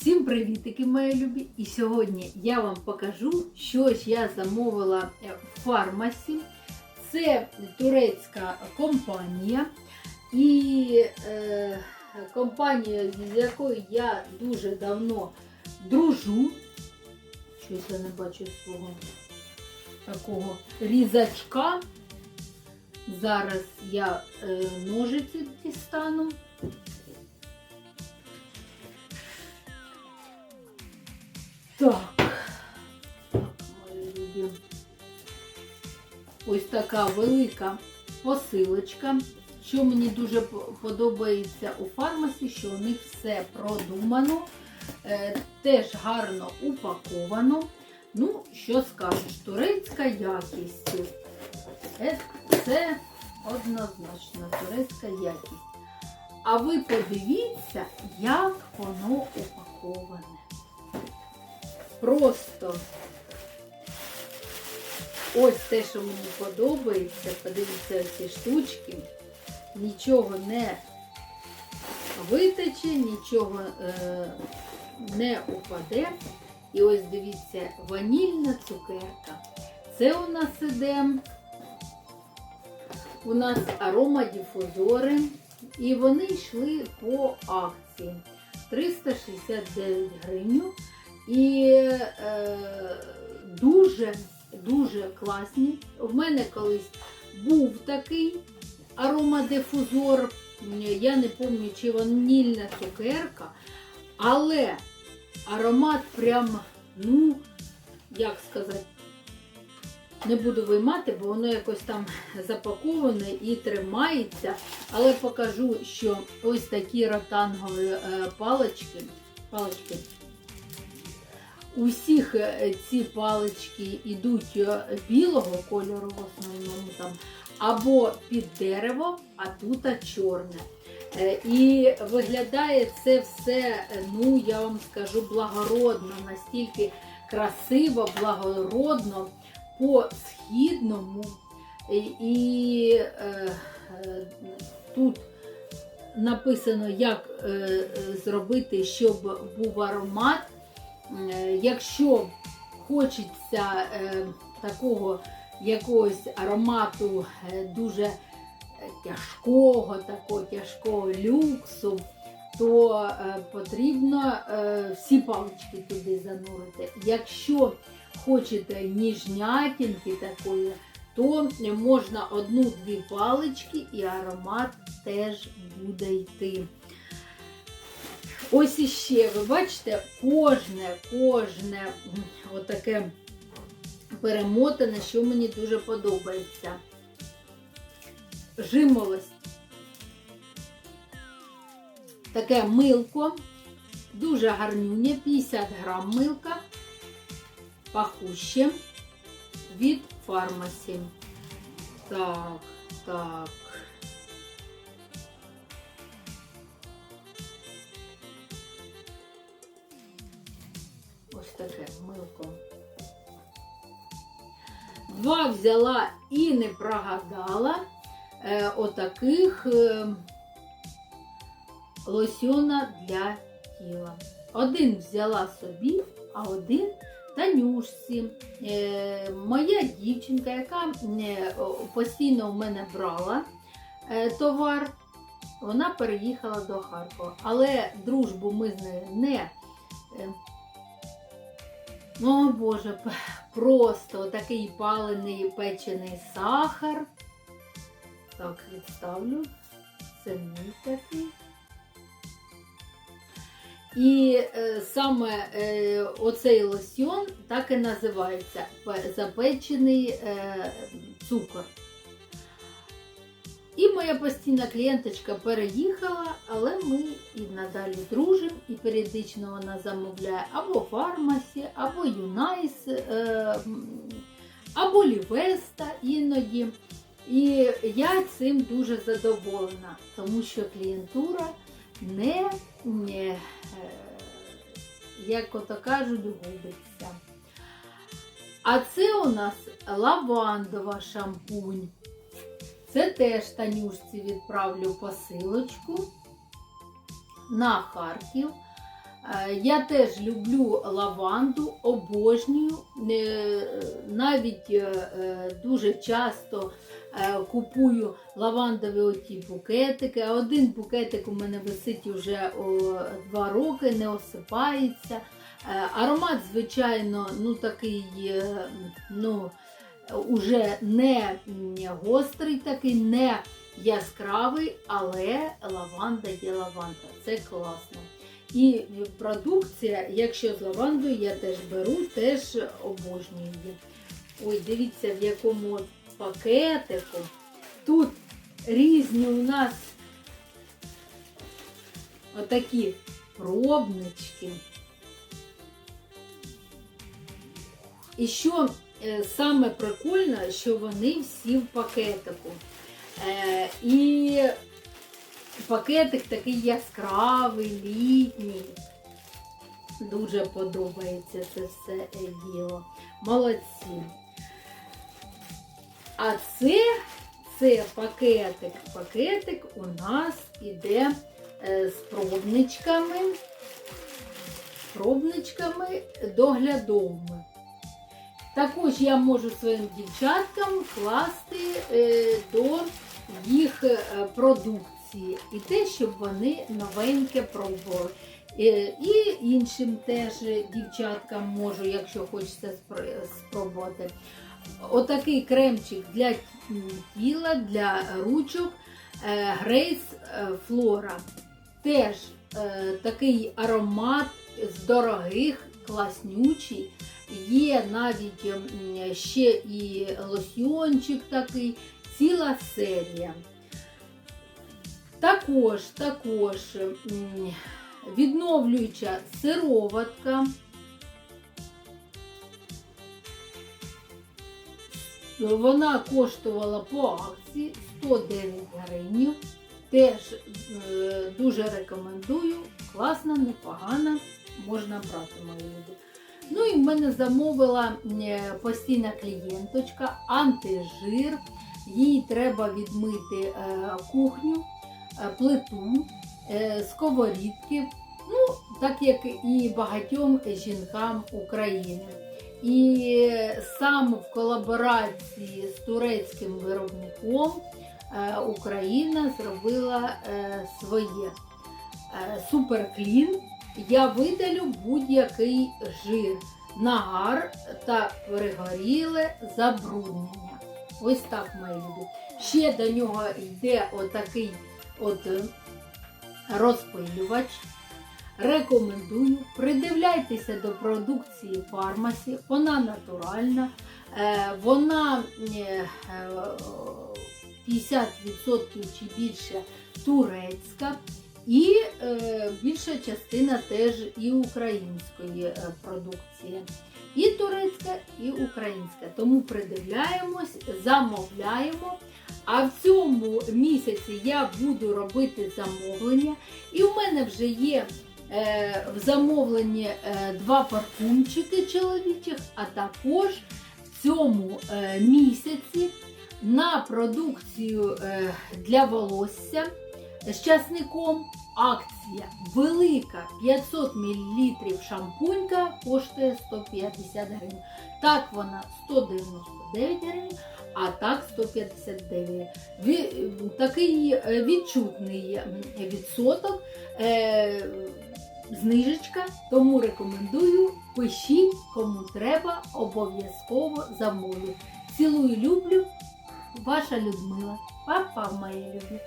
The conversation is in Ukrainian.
Всім привітики, мої любі! І сьогодні я вам покажу, що ж я замовила е, в фармасі. Це турецька компанія. І е, компанія, з якою я дуже давно дружу. Щось я не бачу свого такого різачка. Зараз я е, ножиці дістану. Ось така велика посилочка. Що мені дуже подобається у фармасі, що у них все продумано, е, теж гарно упаковано. Ну, що скажеш, турецька якість. Е, Це однозначно турецька якість. А ви подивіться, як воно упаковане. Просто ось те, що мені подобається. Подивіться ці штучки. Нічого не витече, нічого е, не упаде. І ось дивіться, ванільна цукерка. Це у нас іде. У нас аромадіфузори. І вони йшли по акції 369 гривень. І е, дуже дуже класні. В мене колись був такий аромадифузор. Я не пам'ятаю, чи ванільна цукерка, але аромат прям, ну, як сказати, не буду виймати, бо воно якось там запаковане і тримається. Але покажу, що ось такі ротангові е, палички. палички Усіх е, ці палички йдуть е, білого кольору в основному там, або під дерево, а тут чорне. Е, І виглядає це все, ну я вам скажу, благородно, настільки красиво, благородно, по-східному. І, е, тут написано, як зробити, щоб був аромат. Е, Якщо хочеться е, такого якогось аромату е, дуже тяжкого, такого тяжкого люксу, то потрібно всі палички туди занурити. Якщо хочете ніжнятинки такої, то можна одну-дві палички і аромат теж буде йти. Ось іще, ви бачите, кожне, кожне отаке перемотане, що мені дуже подобається. Жимолость. Таке милко, дуже гарнюнє, 50 грам милка, пахуще від фармасі. Так, так. Таке милко. Два взяла і не прогадала е, отаких е, лосьона для тіла. Один взяла собі, а один Танюшці. Е, моя дівчинка, яка е, постійно в мене брала е, товар, вона переїхала до Харкова. Але дружбу ми з нею не. О Боже, просто такий палений печений сахар. Так, відставлю. Це мій такий. І е, саме е, оцей лосьон так і називається запечений е, цукор. І моя постійна клієнточка переїхала, але ми і надалі дружимо, і періодично вона замовляє або фармасі, або Юнайс, е, або Лівеста іноді. І я цим дуже задоволена, тому що клієнтура не, не е, як ото кажуть, губиться. А це у нас лавандова шампунь. Це теж Танюшці відправлю посилочку на Харків. Е, Я теж люблю лаванду, обожнюю. Е, Навіть е, дуже часто купую лавандові оті букетики. Один букетик у мене висить вже о, два роки, не осипається. Аромат, звичайно, ну такий, ну, уже не гострий, такий, не яскравий, але лаванда є лаванда. Це класно. І продукція, якщо з лавандою, я теж беру, теж обожнюю її. Ой, дивіться, в якому пакетику. Тут різні у нас отакі пробнички. І що саме прикольно, що вони всі в пакетику. Е, і пакетик такий яскравий, літній. Дуже подобається це все е, діло. Молодці. А це, це пакетик. Пакетик у нас іде е, з пробничками, пробничками доглядовими. Також я можу своїм дівчаткам класти е, до їх е, продукції і те, щоб вони новеньке пробували. Е, І іншим теж дівчаткам можу, якщо хочеться спробувати. Отакий кремчик для тіла, для ручок Grace е, Теж такий аромат з дорогих, класнючий. Є навіть ще і лосьйончик такий, ціла серія. Також, також відновлююча сироватка. Вона коштувала по акції 109 гривень. Теж е, дуже рекомендую. Класна, непогана, можна брати мої люди. Ну і в мене замовила е, постійна клієнточка антижир. Їй треба відмити е, кухню, е, плиту, сковорідки, ну, так як і багатьом жінкам України. І сам в колаборації з турецьким виробником Україна зробила своє суперклін. Я видалю будь-який жир, нагар та перегоріле забруднення. Ось так мої любі. Ще до нього йде отакий от е, розпилювач. Рекомендую, придивляйтеся до продукції фармасі, вона натуральна, е, вона е, е, 50% чи більше турецька, і е, більша частина теж і української е, продукції. І турецька, і українська. Тому придивляємось, замовляємо. А в цьому місяці я буду робити замовлення. І в мене вже є е, в замовленні е, два парфумчики чоловічих, а також в цьому е, місяці на продукцію е, для волосся з часником акція велика 500 мл шампунька коштує 150 гривень. Так вона 199 гривень, а так 159. Ві- Такий е, відчутний відсоток. Е, Знижечка, тому рекомендую. Пишіть, кому треба, обов'язково замовлю. Цілую, люблю, ваша Людмила. Папа, мої любі.